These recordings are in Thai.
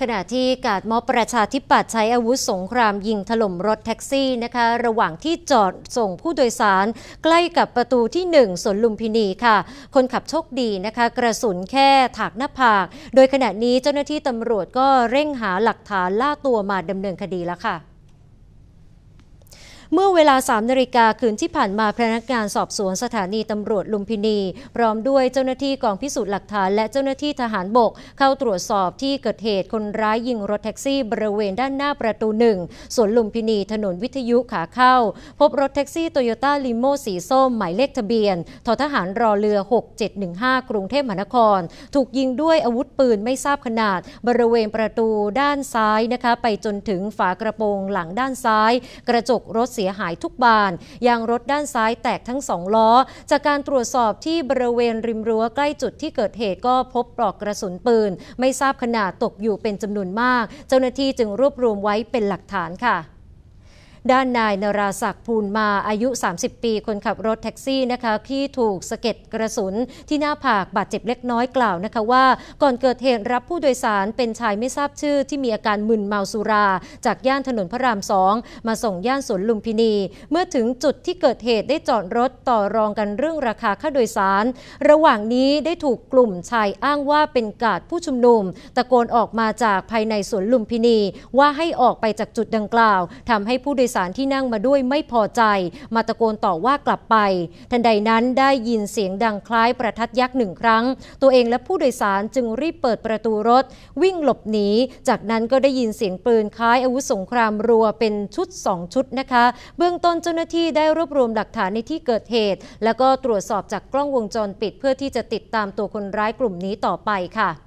ขณะที่กาดม็อบประชาธิปัตย์ใช้อาวุธสงครามยิงถล่มรถแท็กซี่นะคะ ระหว่างที่จอดส่งผู้โดยสาร ใกล้กับประตูที่ 1สวนลุมพินีค่ะ คนขับโชคดีนะคะ กระสุนแค่ถากหน้าผาก โดยขณะนี้เจ้าหน้าที่ตำรวจก็เร่งหาหลักฐานล่าตัวมาดำเนินคดีแล้วค่ะ เมื่อเวลา3นาฬิกาคืนที่ผ่านมาพนักงานสอบสวนสถานีตำรวจลุมพินี พร้อมด้วยเจ้าหน้าที่กองพิสูจน์หลักฐาน และเจ้าหน้าที่ทหารบก เข้าตรวจสอบที่เกิดเหตุคนร้ายยิงรถแท็กซี่ บริเวณด้านหน้าประตูหนึ่งสวนลุมพินีถนนวิทยุขาเข้า พบรถแท็กซี่โตโยต้าลิโมสีส้ม หมายเลขทะเบียนททหารรอเรือ 6715 กรุงเทพมหานคร ถูกยิงด้วยอาวุธปืนไม่ทราบขนาด บริเวณประตูด้านซ้ายนะคะ ไปจนถึงฝากระโปรงหลังด้านซ้าย กระจกรถเสียียหายทุกบาน ยางรถด้านซ้ายแตกทั้งสองล้อ จากการตรวจสอบที่บริเวณริมรั้วใกล้จุดที่เกิดเหตุก็พบปลอกกระสุนปืน ไม่ทราบขนาดตกอยู่เป็นจำนวนมาก เจ้าหน้าที่จึงรวบรวมไว้เป็นหลักฐานค่ะ ด้านนายนราศักดิ์ภูลมาอายุ 30 ปี คนขับรถแท็กซี่นะคะที่ถูกสะเก็ดกระสุนที่หน้าผากบาดเจ็บเล็กน้อยกล่าวนะคะว่าก่อนเกิดเหตุรับผู้โดยสารเป็นชายไม่ทราบชื่อที่มีอาการมึนเมาสุรา จากย่านถนนพระรามสองมาส่งย่านสวนลุมพินี เมื่อถึงจุดที่เกิดเหตุได้จอดรถต่อรองกันเรื่องราคาค่าโดยสาร ระหว่างนี้ได้ถูกกลุ่มชายอ้างว่าเป็นกาดผู้ชุมนุม ตะโกนออกมาจากภายในสวนลุมพินี ว่าให้ออกไปจากจุดดังกล่าวทำให้ผู้โดยสารที่นั่งมาด้วยไม่พอใจ มาตะโกนต่อว่ากลับไป ทันใดนั้นได้ยินเสียงดังคล้ายประทัดยักษ์หนึ่งครั้ง ตัวเองและผู้โดยสารจึงรีบเปิดประตูรถ วิ่งหลบหนี จากนั้นก็ได้ยินเสียงปืนคล้ายอาวุธสงครามรัวเป็นชุด 2 ชุดนะคะ เบื้องต้นเจ้าหน้าที่ได้รวบรวมหลักฐานในที่เกิดเหตุ แล้วก็ตรวจสอบจากกล้องวงจรปิดเพื่อที่จะติดตามตัวคนร้ายกลุ่มนี้ต่อไปค่ะ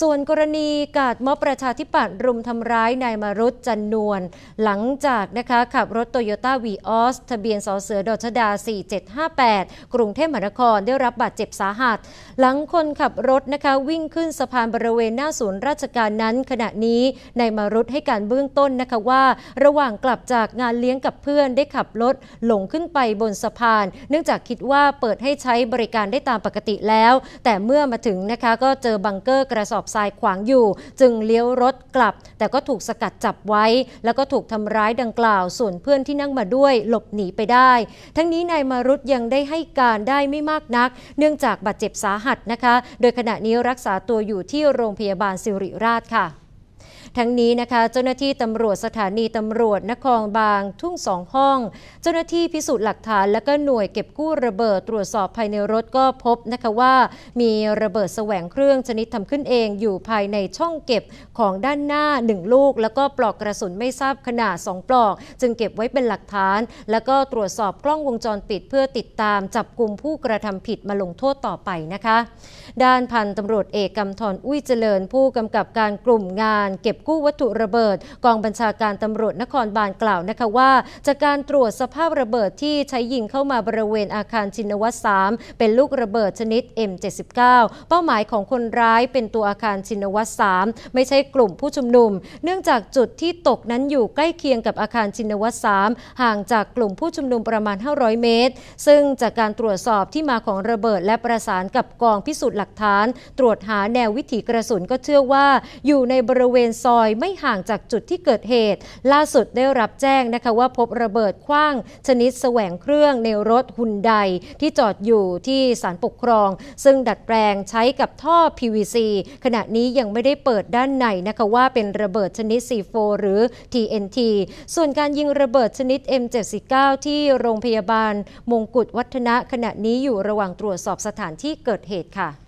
ส่วนกรณีกาดม็อบประชาธิปัตย์รุมทำร้ายนายมารุตจันนวลหลังจากนะคะขับรถโตโยต้าวีออสทะเบียนสเสือดชดา 4758 กรุงเทพมหานครได้รับบาดเจ็บสาหัส หลังคนขับรถนะคะวิ่งขึ้นสะพานบริเวณหน้าศูนย์ราชการนั้น ขณะนี้นายมารุตให้การเบื้องต้นนะคะว่า ระหว่างกลับจากงานเลี้ยงกับเพื่อนได้ขับรถหลงขึ้นไปบนสะพาน เนื่องจากคิดว่าเปิดให้ใช้บริการได้ตามปกติแล้ว แต่เมื่อมาถึงนะคะก็เจอบังเกอร์กระสอบอบทรายขวางอยู่ จึงเลี้ยวรถกลับ แต่ก็ถูกสกัดจับไว้ แล้วก็ถูกทำร้ายดังกล่าว ส่วนเพื่อนที่นั่งมาด้วยหลบหนีไปได้ ทั้งนี้นายมารุตยังได้ให้การได้ไม่มากนัก เนื่องจากบาดเจ็บสาหัสนะคะ โดยขณะนี้รักษาตัวอยู่ที่โรงพยาบาลสิริราชค่ะ ทั้งนี้นะคะเจ้าหน้าที่ตำรวจสถานีตำรวจนครบาง ทุ่งสองห้อง เจ้าหน้าที่พิสูจน์หลักฐาน และก็หน่วยเก็บกู้ระเบิดตรวจสอบภายในรถก็พบนะคะว่า มีระเบิดแสวงเครื่องชนิดทำขึ้นเองอยู่ภายในช่องเก็บของด้านหน้า 1 ลูก แล้วก็ปลอกกระสุนไม่ทราบขนาด 2 ปลอก จึงเก็บไว้เป็นหลักฐาน แล้วก็ตรวจสอบกล้องวงจรปิดเพื่อติดตามจับกลุ่มผู้กระทำผิดมาลงโทษต่อไปนะคะ ด้านพันตำรวจเอกกำธรอุ้ยเจริญผู้กำกับการกลุ่มงาน เก็บกู้วัตถุระเบิด กองบัญชาการตำรวจนครบาลกล่าวนะคะว่า จากการตรวจสภาพระเบิดที่ใช้ยิงเข้ามาบริเวณอาคารชินวัตร3เป็นลูกระเบิดชนิด M79 เป้าหมายของคนร้ายเป็นตัวอาคารชินวัตร3ไม่ใช่กลุ่มผู้ชุมนุม เนื่องจากจุดที่ตกนั้นอยู่ใกล้เคียงกับอาคารชินวัตร3ห่างจากกลุ่มผู้ชุมนุมประมาณ 500 เมตร ซึ่งจากการตรวจสอบที่มาของระเบิดและประสานกับกองพิสูจน์หลักฐาน ตรวจหาแนววิถีกระสุนก็เชื่อว่าอยู่ในบริเวณซอยไม่ห่างจากจุดที่เกิดเหตุ ล่าสุดได้รับแจ้งนะคะว่าพบระเบิดคว้าง ชนิดแสวงเครื่องในรถหุนไดที่จอดอยู่ที่ศาลปกครอง ซึ่งดัดแปลงใช้กับท่อ PVC ขณะนี้ยังไม่ได้เปิดด้านในนะคะว่าเป็นระเบิดชนิด C4 หรือ TNT ส่วนการยิงระเบิดชนิด M79 ที่โรงพยาบาลมงกุฎวัฒนะขณะนี้อยู่ระหว่างตรวจสอบสถานที่เกิดเหตุค่ะ